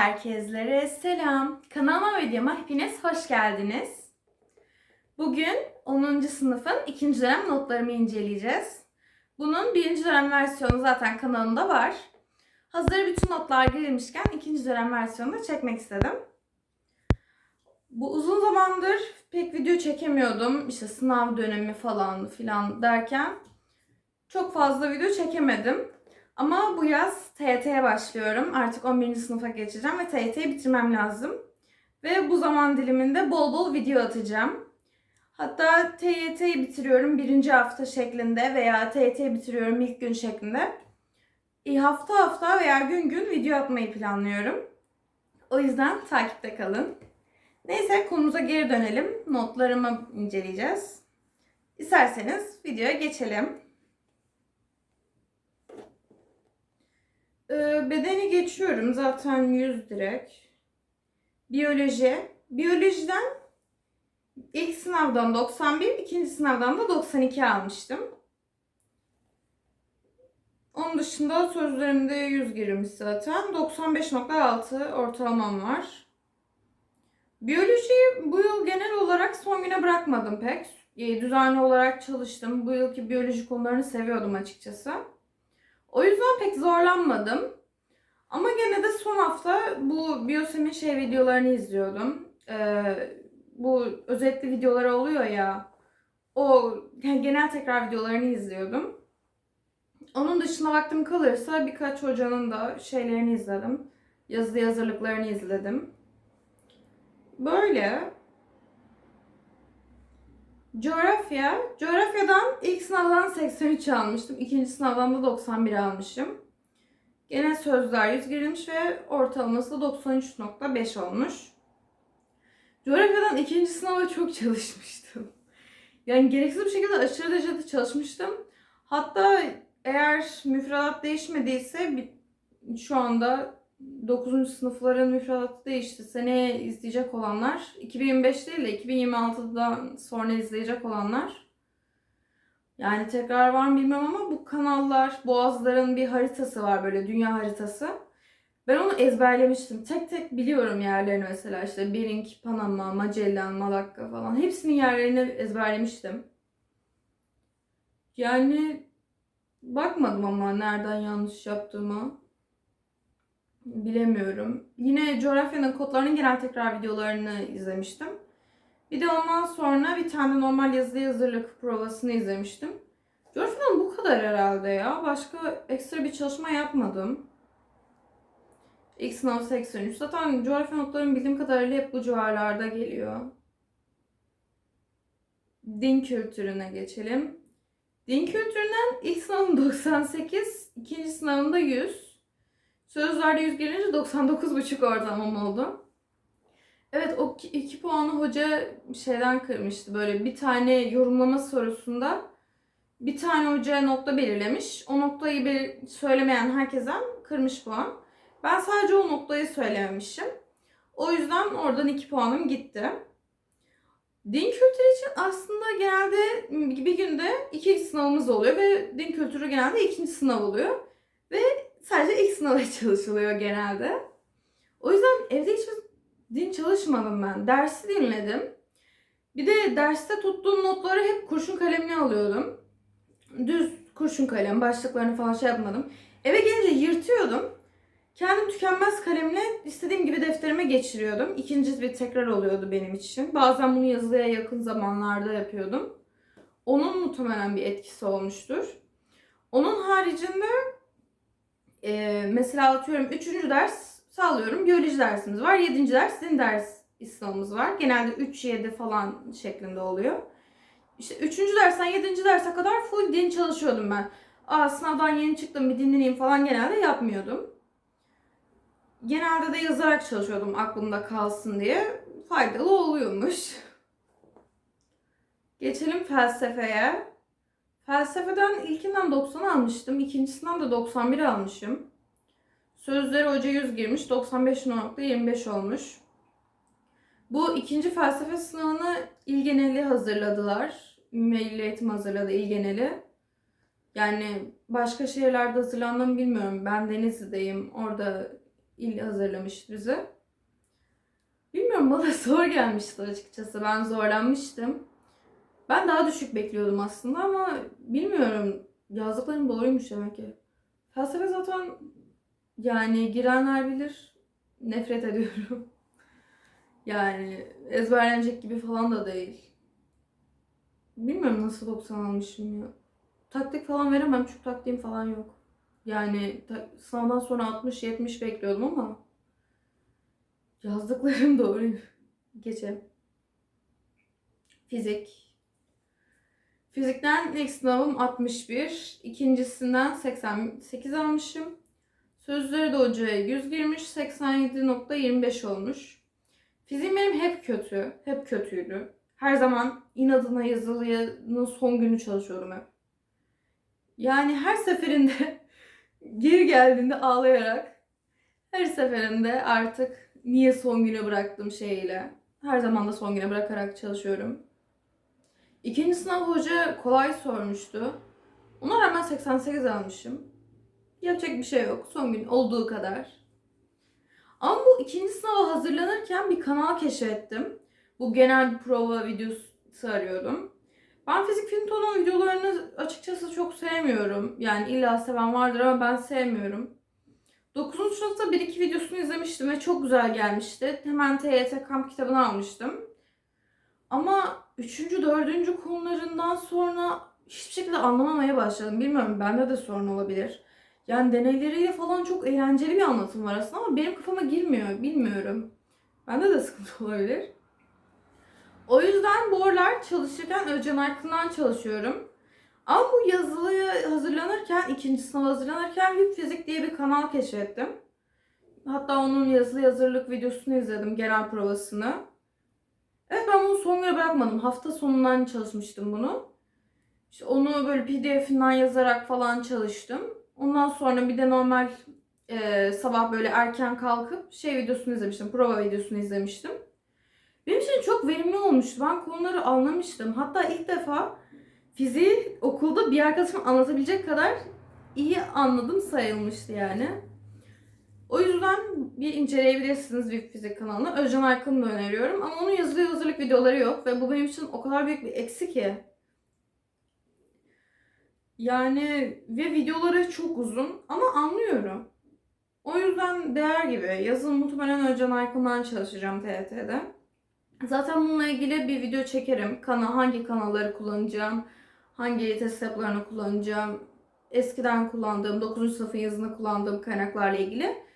Herkeslere selam. Kanalıma ve videoma hepiniz hoş geldiniz. Bugün 10. sınıfın 2. dönem notlarımı inceleyeceğiz. Bunun 1. dönem versiyonu zaten kanalımda var. Hazır bütün notlar girilmişken 2. dönem versiyonunu çekmek istedim. Bu uzun zamandır pek video çekemiyordum. İşte sınav dönemi falan filan derken çok fazla video çekemedim. Ama bu yaz TYT'ye başlıyorum. Artık 11. sınıfa geçeceğim ve TYT'yi bitirmem lazım. Ve bu zaman diliminde bol bol video atacağım. Hatta TYT'yi bitiriyorum birinci hafta şeklinde veya TYT'yi bitiriyorum ilk gün şeklinde. E, Hafta hafta veya gün gün video atmayı planlıyorum. O yüzden takipte kalın. Neyse konumuza geri dönelim. Notlarımı inceleyeceğiz. İsterseniz videoya geçelim. Bedeni geçiyorum. Zaten 100 direkt. Biyoloji. Biyolojiden ilk sınavdan 91, ikinci sınavdan da 92 almıştım. Onun dışında sözlerimde 100 girmiş zaten. 95.6 ortalamam var. Biyolojiyi bu yıl genel olarak son güne bırakmadım pek. Ee, Düzenli olarak çalıştım. Bu yılki biyoloji konularını seviyordum açıkçası. O yüzden pek zorlanmadım. Ama gene de son hafta bu Biosem'in şey videolarını izliyordum. Ee, bu özetli videoları oluyor ya. O yani genel tekrar videolarını izliyordum. Onun dışında vaktim kalırsa birkaç hocanın da şeylerini izledim. Yazılı hazırlıklarını izledim. Böyle. Coğrafya. Coğrafyadan ilk sınavdan 83 almıştım. ikinci sınavdan da 91 almışım. Gene sözler 100 girilmiş ve ortalaması da 93.5 olmuş. Coğrafyadan ikinci sınava çok çalışmıştım. Yani gereksiz bir şekilde aşırı derecede çalışmıştım. Hatta eğer müfredat değişmediyse şu anda 9. sınıfların müfredatı değişti. Seneye izleyecek olanlar, 2025 değil de 2026'dan sonra izleyecek olanlar. Yani tekrar var mı bilmem ama bu kanallar, boğazların bir haritası var böyle dünya haritası. Ben onu ezberlemiştim. Tek tek biliyorum yerlerini mesela işte Bering, Panama, Magellan, Malakka falan. Hepsinin yerlerini ezberlemiştim. Yani bakmadım ama nereden yanlış yaptığımı bilemiyorum. Yine coğrafyanın kodlarının genel tekrar videolarını izlemiştim. Bir de ondan sonra bir tane normal yazılı hazırlık provasını izlemiştim. Coğrafyadan bu kadar herhalde ya. Başka ekstra bir çalışma yapmadım. İlk sınav 83. Zaten coğrafya notlarım bildiğim kadarıyla hep bu civarlarda geliyor. Din kültürüne geçelim. Din kültüründen ilk sınavım 98, ikinci sınavımda 100. Sözlerde 100 gelince 99,5 ortalamam oldu. Evet o ki- iki puanı hoca şeyden kırmıştı. Böyle bir tane yorumlama sorusunda bir tane hoca nokta belirlemiş. O noktayı belir- söylemeyen herkesten kırmış puan. Ben sadece o noktayı söylememişim. O yüzden oradan iki puanım gitti. Din kültürü için aslında genelde bir günde iki sınavımız oluyor ve din kültürü genelde ikinci sınav oluyor. Ve sadece ilk sınava çalışılıyor genelde. O yüzden evde hiç din çalışmadım ben. Dersi dinledim. Bir de derste tuttuğum notları hep kurşun kalemle alıyordum. Düz kurşun kalem, başlıklarını falan şey yapmadım. Eve gelince yırtıyordum. Kendim tükenmez kalemle istediğim gibi defterime geçiriyordum. İkinci bir tekrar oluyordu benim için. Bazen bunu yazıya yakın zamanlarda yapıyordum. Onun muhtemelen bir etkisi olmuştur. Onun haricinde e, mesela atıyorum 3. ders sağlıyorum biyoloji dersimiz var. 7. ders din ders İslam'ımız var. Genelde 3-7 falan şeklinde oluyor. İşte 3. dersten 7. derse kadar full din çalışıyordum ben. Aa sınavdan yeni çıktım bir dinleneyim falan genelde yapmıyordum. Genelde de yazarak çalışıyordum aklımda kalsın diye. Faydalı oluyormuş. Geçelim felsefeye. Felsefeden ilkinden 90 almıştım. ikincisinden de 91 almışım. Sözleri hoca 100 girmiş. 95.25 olmuş. Bu ikinci felsefe sınavını il geneli hazırladılar. Milli Eğitim hazırladı il geneli. Yani başka şehirlerde hazırlandığını bilmiyorum. Ben Denizli'deyim. Orada il hazırlamıştı bize. Bilmiyorum bana zor gelmişti açıkçası. Ben zorlanmıştım. Ben daha düşük bekliyordum aslında ama bilmiyorum. Yazdıklarım doğruymuş demek ki. Felsefe zaten yani girenler bilir. Nefret ediyorum. Yani ezberlenecek gibi falan da değil. Bilmiyorum nasıl 90 almışım ya. Taktik falan veremem çünkü taktiğim falan yok. Yani sınavdan sonra 60-70 bekliyordum ama yazdıklarım doğru. Geçelim. Fizik. Fizikten ilk sınavım 61. ikincisinden 88 almışım. Sözleri de hocaya 100 girmiş. 87.25 olmuş. Fiziğim benim hep kötü. Hep kötüydü. Her zaman inadına yazılının son günü çalışıyordum hep. Yani her seferinde geri geldiğinde ağlayarak her seferinde artık niye son güne bıraktım şeyiyle. Her zaman da son güne bırakarak çalışıyorum. İkinci sınav hoca kolay sormuştu. Ona rağmen 88 almışım. Yapacak bir şey yok. Son gün olduğu kadar. Ama bu ikinci sınava hazırlanırken bir kanal keşfettim. Bu genel bir prova videosu arıyordum. Ben fizik fintonun videolarını açıkçası çok sevmiyorum. Yani illa seven vardır ama ben sevmiyorum. 9. sınıfta bir iki videosunu izlemiştim ve çok güzel gelmişti. Hemen TYT kamp kitabını almıştım. 3. 4. konularından sonra hiçbir şekilde anlamamaya başladım. Bilmiyorum bende de sorun olabilir. Yani deneyleriyle falan çok eğlenceli bir anlatım var aslında ama benim kafama girmiyor. Bilmiyorum. Bende de sıkıntı olabilir. O yüzden bu aralar çalışırken Özcan Aykın'dan çalışıyorum. Ama bu yazılıya hazırlanırken, ikinci sınava hazırlanırken VIP Fizik diye bir kanal keşfettim. Hatta onun yazılı hazırlık videosunu izledim, genel provasını. Evet ben bunu son güne bırakmadım. Hafta sonundan çalışmıştım bunu. İşte onu böyle pdf'inden yazarak falan çalıştım. Ondan sonra bir de normal e, sabah böyle erken kalkıp şey videosunu izlemiştim. Prova videosunu izlemiştim. Benim için çok verimli olmuştu. Ben konuları anlamıştım. Hatta ilk defa fiziği okulda bir arkadaşım anlatabilecek kadar iyi anladım sayılmıştı yani. O yüzden bir inceleyebilirsiniz bir fizik kanalını. Özcan Aykın'ı da öneriyorum. Ama onun yazılı hazırlık videoları yok ve bu benim için o kadar büyük bir eksi ki. Yani ve videoları çok uzun ama anlıyorum. O yüzden değer gibi. Yazın muhtemelen Özcan Aykın'dan çalışacağım TYT'de. Zaten bununla ilgili bir video çekerim. Kana, hangi kanalları kullanacağım, hangi test kullanacağım, eskiden kullandığım, 9. sınıfın yazında kullandığım kaynaklarla ilgili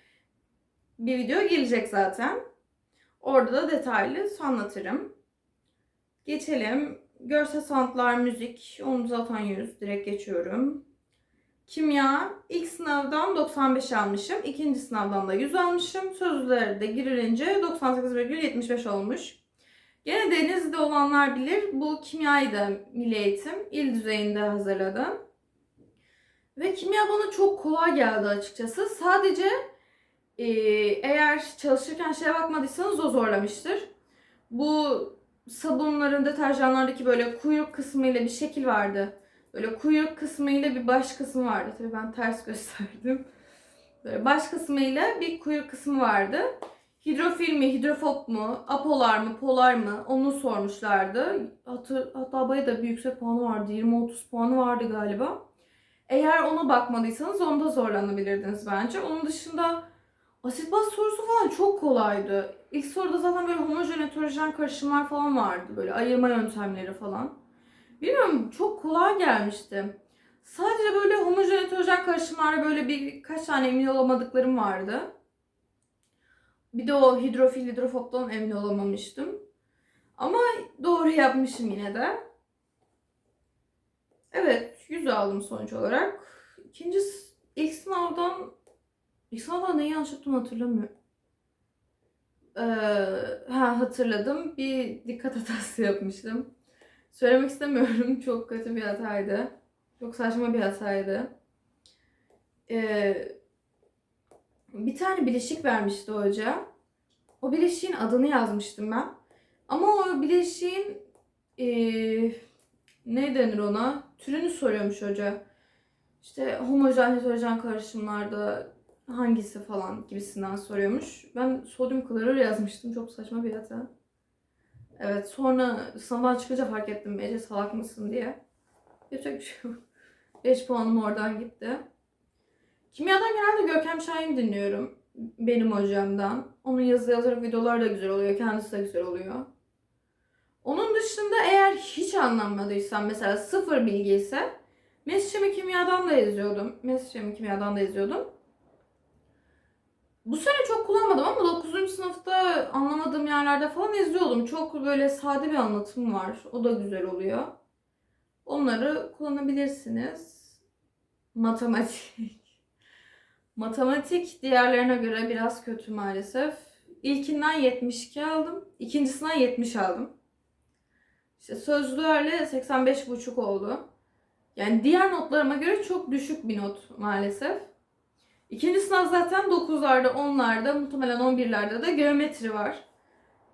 bir video gelecek zaten. Orada da detaylı anlatırım. Geçelim. Görsel sanatlar, müzik. Onu zaten 100. Direkt geçiyorum. Kimya. ilk sınavdan 95 almışım. ikinci sınavdan da 100 almışım. Sözlüleri de girilince 98,75 olmuş. Gene Denizli'de olanlar bilir. Bu kimyayı da milli eğitim il düzeyinde hazırladım. Ve kimya bana çok kolay geldi açıkçası. Sadece e, eğer çalışırken şeye bakmadıysanız o zorlamıştır. Bu sabunların, deterjanlardaki böyle kuyruk kısmı ile bir şekil vardı. Böyle kuyruk kısmı ile bir baş kısmı vardı. Tabii ben ters gösterdim. Böyle baş kısmı ile bir kuyruk kısmı vardı. Hidrofil mi, hidrofob mu, apolar mı, polar mı onu sormuşlardı. Hatır, hatta bayağı da bir yüksek puanı vardı. 20-30 puanı vardı galiba. Eğer ona bakmadıysanız onda zorlanabilirdiniz bence. Onun dışında asit baz sorusu falan çok kolaydı. İlk soruda zaten böyle homojen heterojen karışımlar falan vardı. Böyle ayırma yöntemleri falan. Bilmiyorum çok kolay gelmişti. Sadece böyle homojen heterojen karışımlarda böyle birkaç tane emin olamadıklarım vardı. Bir de o hidrofil hidrofobdan emin olamamıştım. Ama doğru yapmışım yine de. Evet, 100 aldım sonuç olarak. İkinci ilk sınavdan ilk sınavdan neyi yanlış yaptım hatırlamıyorum. Ee, ha hatırladım. Bir dikkat hatası yapmıştım. Söylemek istemiyorum. Çok kötü bir hataydı. Çok saçma bir hataydı. Ee, bir tane bileşik vermişti hoca. O bileşiğin adını yazmıştım ben. Ama o bileşiğin eee, ne denir ona? Türünü soruyormuş hoca. İşte homojen heterojen karışımlarda hangisi falan gibisinden soruyormuş. Ben sodyum klorür yazmıştım. Çok saçma bir hata. Evet sonra sınavdan çıkınca fark ettim Ece salak mısın diye. Yapacak bir şey yok. 5 puanım oradan gitti. Kimyadan genelde Görkem Şahin dinliyorum. Benim hocamdan. Onun yazı yazarak videolar da güzel oluyor. Kendisi de güzel oluyor. Onun dışında eğer hiç anlamadıysam mesela sıfır bilgi ise Mescemi Kimya'dan da yazıyordum. Mescemi Kimya'dan da yazıyordum. Bu sene çok kullanmadım ama 9. sınıfta anlamadığım yerlerde falan izliyordum. Çok böyle sade bir anlatım var. O da güzel oluyor. Onları kullanabilirsiniz. Matematik. Matematik diğerlerine göre biraz kötü maalesef. İlkinden 72 aldım. İkincisinden 70 aldım. İşte sözlüğerle 85,5 oldu. Yani diğer notlarıma göre çok düşük bir not maalesef. İkinci sınav zaten 9'larda, 10'larda, muhtemelen 11'lerde de geometri var.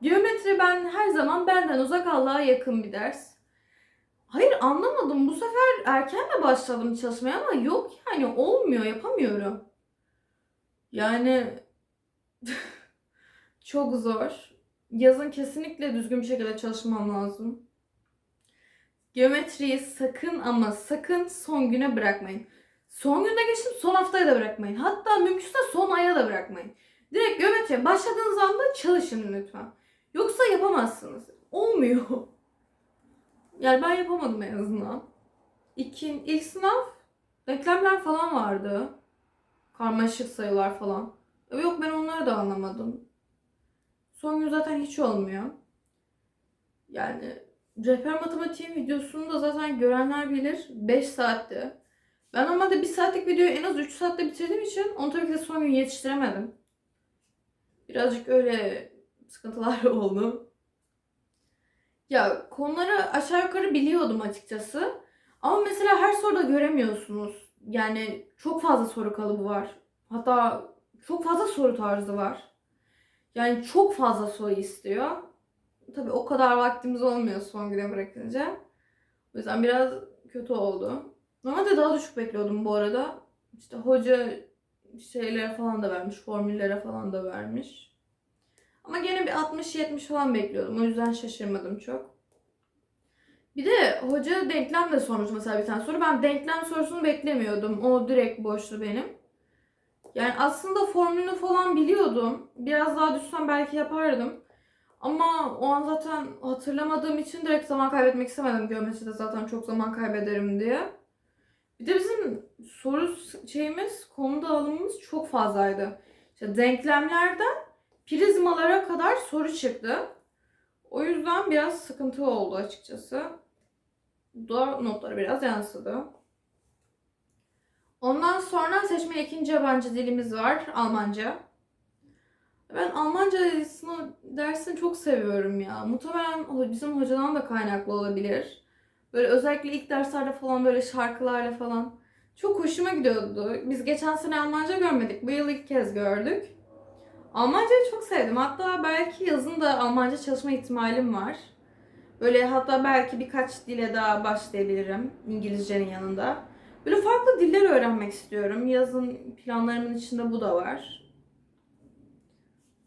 Geometri ben her zaman benden uzak Allah'a yakın bir ders. Hayır anlamadım. Bu sefer erken de başladım çalışmaya ama yok yani olmuyor, yapamıyorum. Yani çok zor. Yazın kesinlikle düzgün bir şekilde çalışmam lazım. Geometriyi sakın ama sakın son güne bırakmayın. Son günde geçtim son haftaya da bırakmayın. Hatta mümkünse son aya da bırakmayın. Direkt geometriye başladığınız anda çalışın lütfen. Yoksa yapamazsınız. Olmuyor. Yani ben yapamadım en azından. İki, ilk sınav denklemler falan vardı. Karmaşık sayılar falan. Yok ben onları da anlamadım. Son gün zaten hiç olmuyor. Yani rehber matematiğin videosunu da zaten görenler bilir. 5 saatte. Ben normalde 1 saatlik videoyu en az 3 saatte bitirdiğim için onu tabii ki de son gün yetiştiremedim. Birazcık öyle sıkıntılar oldu. Ya konuları aşağı yukarı biliyordum açıkçası. Ama mesela her soruda göremiyorsunuz. Yani çok fazla soru kalıbı var. Hatta çok fazla soru tarzı var. Yani çok fazla soru istiyor. Tabii o kadar vaktimiz olmuyor son güne bırakınca. O yüzden biraz kötü oldu. Normalde daha düşük bekliyordum bu arada. İşte hoca şeylere falan da vermiş, formüllere falan da vermiş. Ama gene bir 60-70 falan bekliyordum. O yüzden şaşırmadım çok. Bir de hoca denklem de sormuş mesela bir tane soru. Ben denklem sorusunu beklemiyordum. O direkt boştu benim. Yani aslında formülünü falan biliyordum. Biraz daha düşsem belki yapardım. Ama o an zaten hatırlamadığım için direkt zaman kaybetmek istemedim. Geometride zaten çok zaman kaybederim diye. Bir de bizim soru şeyimiz, konu dağılımımız çok fazlaydı. İşte denklemlerden prizmalara kadar soru çıktı. O yüzden biraz sıkıntı oldu açıkçası. Da notları biraz yansıdı. Ondan sonra seçme ikinci yabancı dilimiz var. Almanca. Ben Almanca dersini çok seviyorum ya. Muhtemelen bizim hocadan da kaynaklı olabilir. Böyle özellikle ilk derslerde falan böyle şarkılarla falan. Çok hoşuma gidiyordu. Biz geçen sene Almanca görmedik. Bu yıl ilk kez gördük. Almancayı çok sevdim. Hatta belki yazın da Almanca çalışma ihtimalim var. Böyle hatta belki birkaç dile daha başlayabilirim İngilizcenin yanında. Böyle farklı diller öğrenmek istiyorum. Yazın planlarımın içinde bu da var.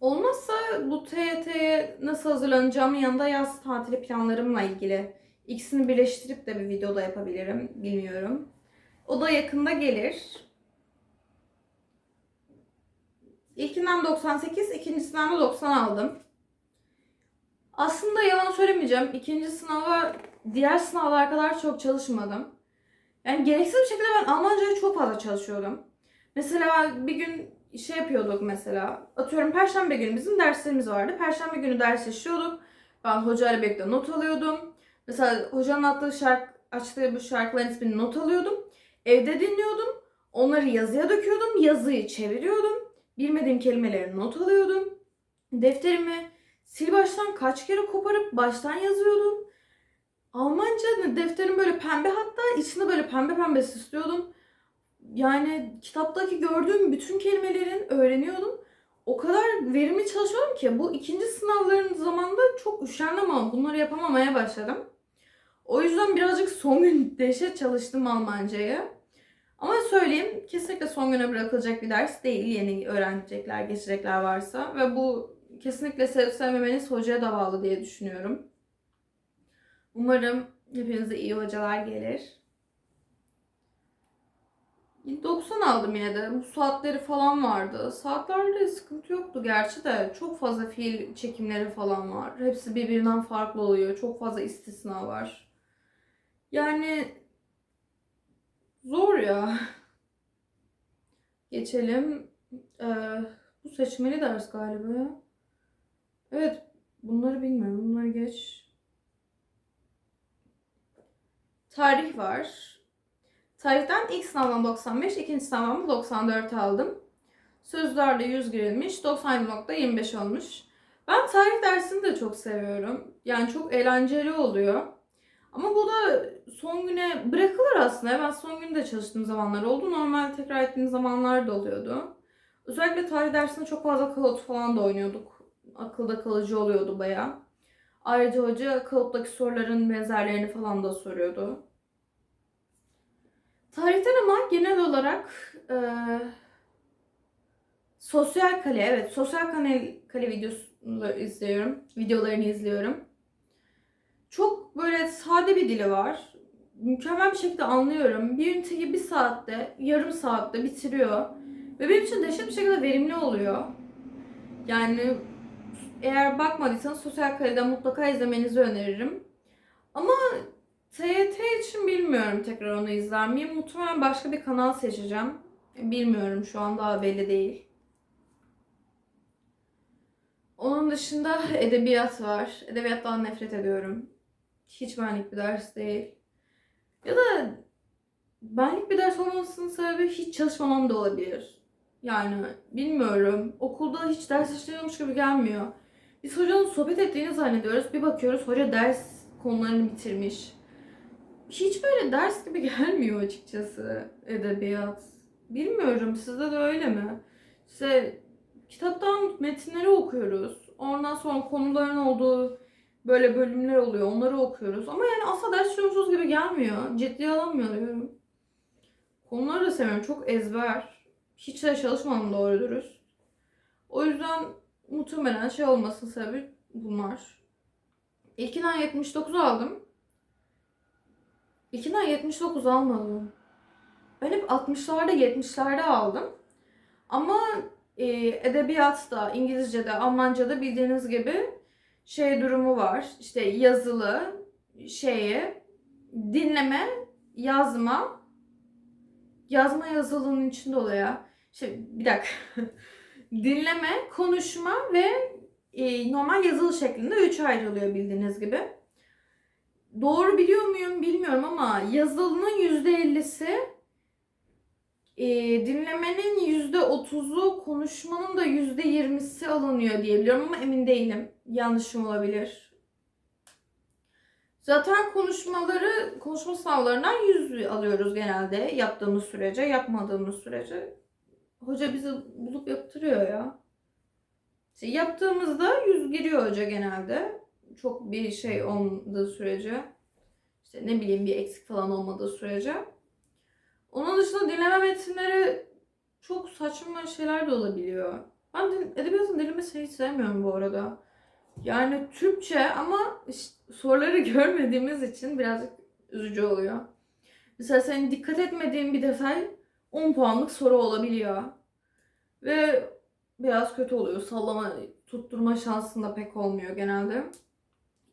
Olmazsa bu TYT'ye nasıl hazırlanacağımın yanında yaz tatili planlarımla ilgili ikisini birleştirip de bir videoda yapabilirim. Bilmiyorum. O da yakında gelir. İlkinden 98, ikincisinden de 90 aldım. Aslında yalan söylemeyeceğim. İkinci sınava diğer sınavlar kadar çok çalışmadım. Yani gereksiz bir şekilde ben Almanca'ya çok fazla çalışıyordum. Mesela bir gün şey yapıyorduk mesela. Atıyorum perşembe günü bizim derslerimiz vardı. Perşembe günü ders işliyorduk. Ben hocayla birlikte not alıyordum. Mesela hocanın attığı şarkı, açtığı bu şarkıların ismini not alıyordum. Evde dinliyordum. Onları yazıya döküyordum. Yazıyı çeviriyordum. Bilmediğim kelimeleri not alıyordum. Defterimi sil baştan kaç kere koparıp baştan yazıyordum. Almanca defterim böyle pembe hatta içinde böyle pembe pembe süslüyordum. Yani kitaptaki gördüğüm bütün kelimelerin öğreniyordum. O kadar verimli çalışıyorum ki bu ikinci sınavların zamanında çok üşendim ama bunları yapamamaya başladım. O yüzden birazcık son gün dehşet çalıştım Almancayı. Ama söyleyeyim kesinlikle son güne bırakılacak bir ders değil. Yeni öğrenecekler, geçecekler varsa. Ve bu kesinlikle sevip sevmemeniz hocaya da bağlı diye düşünüyorum. Umarım hepinize iyi hocalar gelir. 90 aldım yine de. Bu saatleri falan vardı. Saatlerde sıkıntı yoktu gerçi de. Çok fazla fiil çekimleri falan var. Hepsi birbirinden farklı oluyor. Çok fazla istisna var. Yani zor ya. Geçelim. Ee, bu seçmeli ders galiba. Evet. Bunları bilmiyorum. Bunları geç. Tarih var. Tarihten ilk sınavdan 95, ikinci sınavdan 94 aldım. Sözlerde 100 girilmiş, 97.25 olmuş. Ben tarih dersini de çok seviyorum. Yani çok eğlenceli oluyor. Ama bu da son güne bırakılır aslında. Ben son günde çalıştığım zamanlar oldu. Normal tekrar ettiğim zamanlar da oluyordu. Özellikle tarih dersinde çok fazla kalıt falan da oynuyorduk. Akılda kalıcı oluyordu baya. Ayrıca hoca kalıptaki soruların benzerlerini falan da soruyordu. Tarihten ama genel olarak e, sosyal kale, evet sosyal kale, kale videosu izliyorum. Videolarını izliyorum. Çok böyle sade bir dili var. Mükemmel bir şekilde anlıyorum. Bir üniteyi bir saatte, yarım saatte bitiriyor. Ve benim için dehşet bir şekilde verimli oluyor. Yani eğer bakmadıysanız sosyal kaleden mutlaka izlemenizi öneririm. Ama TYT için bilmiyorum tekrar onu izler miyim. Muhtemelen başka bir kanal seçeceğim. Bilmiyorum şu an daha belli değil. Onun dışında edebiyat var. Edebiyattan nefret ediyorum. Hiç benlik bir ders değil. Ya da benlik bir ders olmamasının sebebi hiç çalışmamam da olabilir. Yani bilmiyorum. Okulda hiç ders işlemiyormuş gibi gelmiyor. Biz hocanın sohbet ettiğini zannediyoruz. Bir bakıyoruz hoca ders konularını bitirmiş. Hiç böyle ders gibi gelmiyor açıkçası edebiyat. Bilmiyorum sizde de öyle mi? İşte kitaptan metinleri okuyoruz. Ondan sonra konuların olduğu böyle bölümler oluyor. Onları okuyoruz. Ama yani asla ders çalışıyormuşuz gibi gelmiyor. Ciddiye alamıyorum. Konuları da sevmiyorum. Çok ezber. Hiç de çalışmadım doğru dürüst. O yüzden muhtemelen şey olmasının sebebi bunlar. İlkinden 79 aldım. İlkinden 79 almadım. Ben hep 60'larda 70'lerde aldım. Ama e, edebiyatta, İngilizce'de, Almanca'da bildiğiniz gibi şey durumu var. İşte yazılı şeyi, dinleme, yazma, yazma yazılının içinde oluyor ya. Şey, bir dakika. dinleme, konuşma ve e, normal yazılı şeklinde üç ayrılıyor bildiğiniz gibi. Doğru biliyor muyum bilmiyorum ama yazılının %50'si e, dinlemenin %30'u konuşmanın da %20'si alınıyor diye biliyorum ama emin değilim. Yanlışım olabilir. Zaten konuşmaları, konuşma sınavlarından 100 alıyoruz genelde yaptığımız sürece, yapmadığımız sürece. Hoca bizi bulup yaptırıyor ya. İşte yaptığımızda 100 giriyor hoca genelde. Çok bir şey olmadığı sürece. İşte ne bileyim bir eksik falan olmadığı sürece. Onun dışında dinleme metinleri çok saçma şeyler de olabiliyor. Ben din, edebiyatın dinlemesini hiç sevmiyorum bu arada. Yani Türkçe ama işte soruları görmediğimiz için birazcık üzücü oluyor. Mesela senin dikkat etmediğin bir detay 10 puanlık soru olabiliyor. Ve biraz kötü oluyor. Sallama, tutturma şansın da pek olmuyor genelde.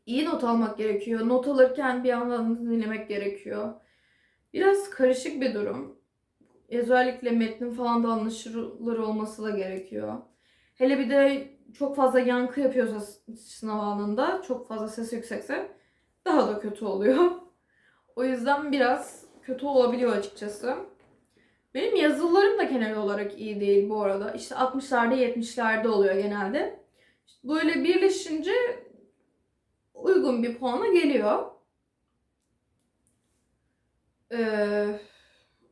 İyi not almak gerekiyor. Not alırken bir yandan dinlemek gerekiyor. Biraz karışık bir durum. Özellikle metnin falan da anlaşılır olması da gerekiyor. Hele bir de çok fazla yankı yapıyorsa sınav anında, çok fazla ses yüksekse daha da kötü oluyor. O yüzden biraz kötü olabiliyor açıkçası. Benim yazılarım da genel olarak iyi değil bu arada. İşte 60'larda 70'lerde oluyor genelde. Böyle birleşince uygun bir puana geliyor. Ee,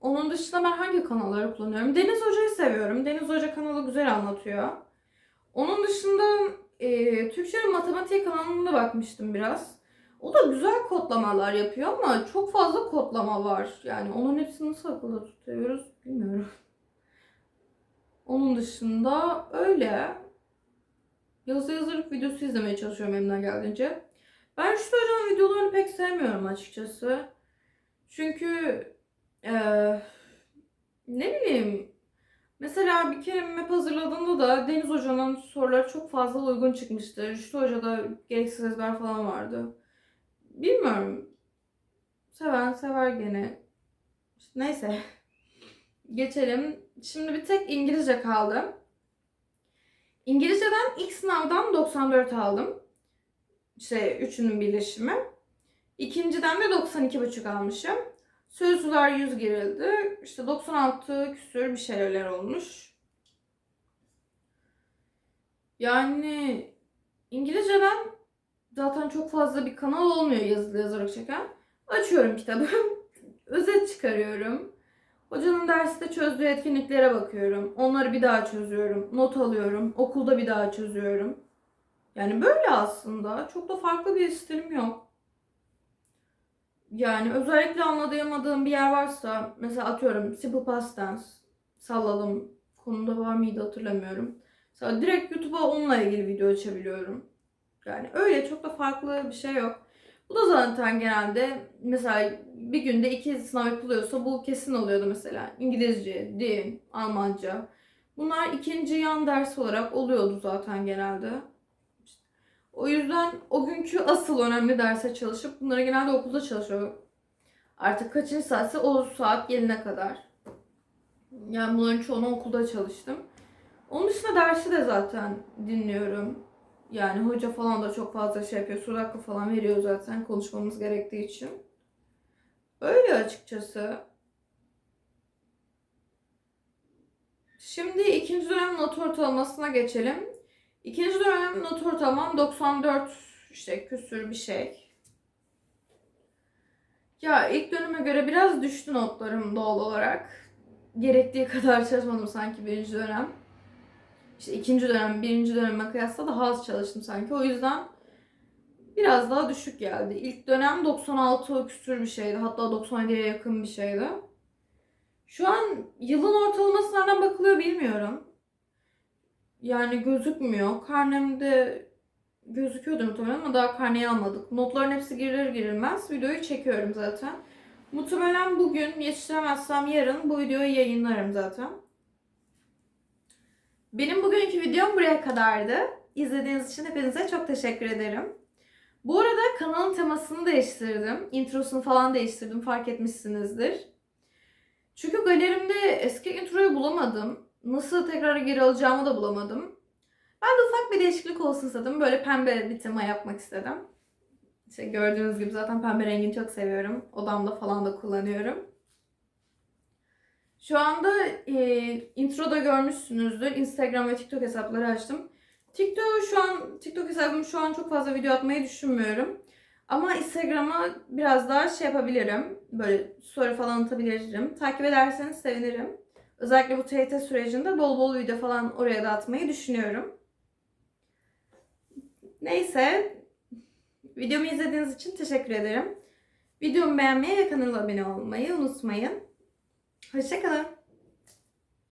onun dışında ben hangi kanalları kullanıyorum? Deniz Hoca'yı seviyorum. Deniz Hoca kanalı güzel anlatıyor. Onun dışında e, Türkçe ve Matematik kanalına bakmıştım biraz. O da güzel kodlamalar yapıyor ama çok fazla kodlama var. Yani onun hepsini nasıl akılda tutuyoruz bilmiyorum. Onun dışında öyle. Yazı yazarlık videosu izlemeye çalışıyorum elimden geldiğince. Ben Rüştü Hoca'nın videolarını pek sevmiyorum açıkçası. Çünkü eee, ne bileyim mesela bir kere map hazırladığında da Deniz Hoca'nın soruları çok fazla uygun çıkmıştı. Rüştü Hoca'da gereksiz ezber falan vardı. Bilmiyorum. Seven sever gene. Neyse. Geçelim. Şimdi bir tek İngilizce kaldı. İngilizceden ilk sınavdan 94 aldım. İşte üçünün birleşimi. İkinciden de 92,5 almışım. Sözlüler 100 girildi. İşte 96 küsür bir şeyler olmuş. Yani İngilizceden zaten çok fazla bir kanal olmuyor yazılı yazarak çeken. Açıyorum kitabı. Özet çıkarıyorum. Hocanın derste çözdüğü etkinliklere bakıyorum. Onları bir daha çözüyorum. Not alıyorum. Okulda bir daha çözüyorum. Yani böyle aslında. Çok da farklı bir stilim yok. Yani özellikle anlayamadığım bir yer varsa mesela atıyorum simple past tense salladım. Konuda var mıydı hatırlamıyorum. Mesela direkt YouTube'a onunla ilgili video açabiliyorum. Yani öyle çok da farklı bir şey yok. Bu da zaten genelde mesela bir günde iki sınav yapılıyorsa bu kesin oluyordu mesela. İngilizce, din, Almanca. Bunlar ikinci yan ders olarak oluyordu zaten genelde. O yüzden o günkü asıl önemli derse çalışıp bunları genelde okulda çalışıyor. Artık kaçıncı saatse o saat gelene kadar. Yani bunların çoğunu okulda çalıştım. Onun dışında dersi de zaten dinliyorum. Yani hoca falan da çok fazla şey yapıyor. Soru hakkı falan veriyor zaten konuşmamız gerektiği için. Öyle açıkçası. Şimdi ikinci dönem not ortalamasına geçelim. İkinci dönem not ortalamam 94 işte küsür bir şey. Ya ilk döneme göre biraz düştü notlarım doğal olarak. Gerektiği kadar çalışmadım sanki birinci dönem. İşte ikinci dönem, birinci döneme kıyasla daha az çalıştım sanki. O yüzden biraz daha düşük geldi. İlk dönem 96 küsür bir şeydi. Hatta 97'ye yakın bir şeydi. Şu an yılın ortalaması nereden bakılıyor bilmiyorum. Yani gözükmüyor. Karnemde gözüküyordu muhtemelen ama daha karneyi almadık. Notların hepsi girilir girilmez videoyu çekiyorum zaten. Muhtemelen bugün yetiştiremezsem yarın bu videoyu yayınlarım zaten. Benim bugünkü videom buraya kadardı. İzlediğiniz için hepinize çok teşekkür ederim. Bu arada kanalın temasını değiştirdim. Introsunu falan değiştirdim fark etmişsinizdir. Çünkü galerimde eski introyu bulamadım. Nasıl tekrar geri alacağımı da bulamadım. Ben de ufak bir değişiklik olsun istedim. Böyle pembe bir tema yapmak istedim. İşte gördüğünüz gibi zaten pembe rengini çok seviyorum. Odamda falan da kullanıyorum. Şu anda e, introda görmüşsünüzdür. Instagram ve TikTok hesapları açtım. TikTok şu an TikTok hesabım şu an çok fazla video atmayı düşünmüyorum. Ama Instagram'a biraz daha şey yapabilirim. Böyle story falan atabilirim. Takip ederseniz sevinirim. Özellikle bu TYT sürecinde bol bol video falan oraya da atmayı düşünüyorum. Neyse. Videomu izlediğiniz için teşekkür ederim. Videomu beğenmeyi ve kanala abone olmayı unutmayın. Hoşçakalın.